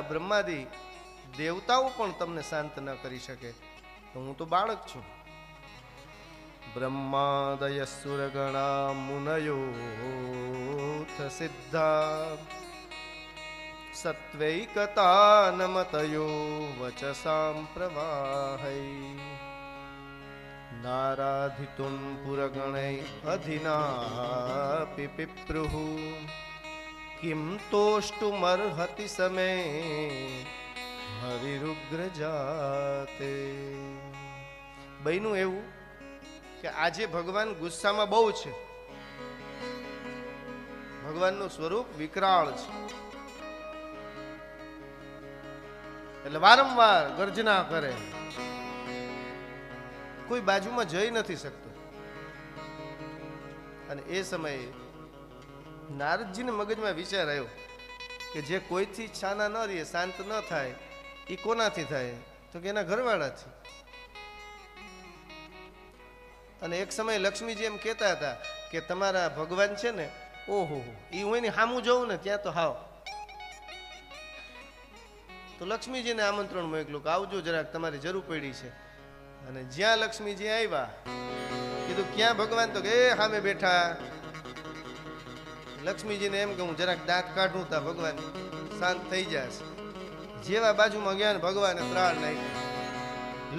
બ્રહ્માદિ દેવતાઓ પણ તમને શાંત ન કરી શકે. તો હું તો બાળક છું. બ્રહ્માદય સુરગણા મુનયોથ સિદ્ધા. સત્વૈકતાનમતયો વચસામ પ્રવાહૈ. નારાધિતું પુરગણૈ અધિનાપી પિપ્રુઃ કિમ तोष्टुमर्हति समे હરિરુગ્ર જાતે બહેનું એવું કે આજે ભગવાન ગુસ્સામાં બહુ છે. ભગવાનનું સ્વરૂપ વિકરાળ છે. એટલે વારંવાર ગર્જના કરે. કોઈ બાજુમાં જઈ નથી શકતું. અને એ સમયે નારદજીને મગજમાં વિચાર આવ્યો કે જે કોઈથી છાના ન રહે શાંત ન થાય, એ કોનાથી થાય? તો કે એના ઘરવાળાથી. અને એક સમયે લક્ષ્મીજી એમ કહેતા હતા કે તમારા ભગવાન છે ને, ઓહો એ હું એની સામું જવું ને, ત્યાં તો હાવ. તો લક્ષ્મીજીને આમંત્રણ મોકલું કે આવજો જરાક, તમારી જરૂર પડી છે. અને જ્યાં લક્ષ્મીજી આવ્યા, કીધું, ક્યાં ભગવાન? તો કે, એ સામે બેઠા. લક્ષ્મીજીને એમ કે હું જરાક દાંત કાઢું તા ભગવાન, શાંત થઈ જશે. જેવા બાજુમાં ગયા ને ભગવાને ત્રાળ નાખી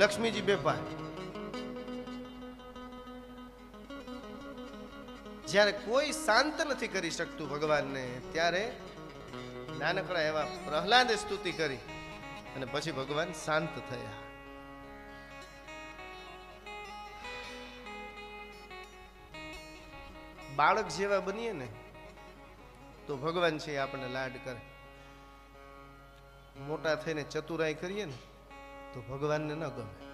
લક્ષ્મીજી બેપા જ્યારે કોઈ શાંત નથી કરી શકતું ભગવાનને, ત્યારે નાનકડા એવા પ્રહલાદે સ્તુતિ કરી અને પછી ભગવાન શાંત થયા. બાળક જેવા બનીએ ને તો ભગવાન છે આપણને લાડ કરે. મોટા થઈને ચતુરાઈ કરીએ ને, તો ભગવાનને ન ગમે.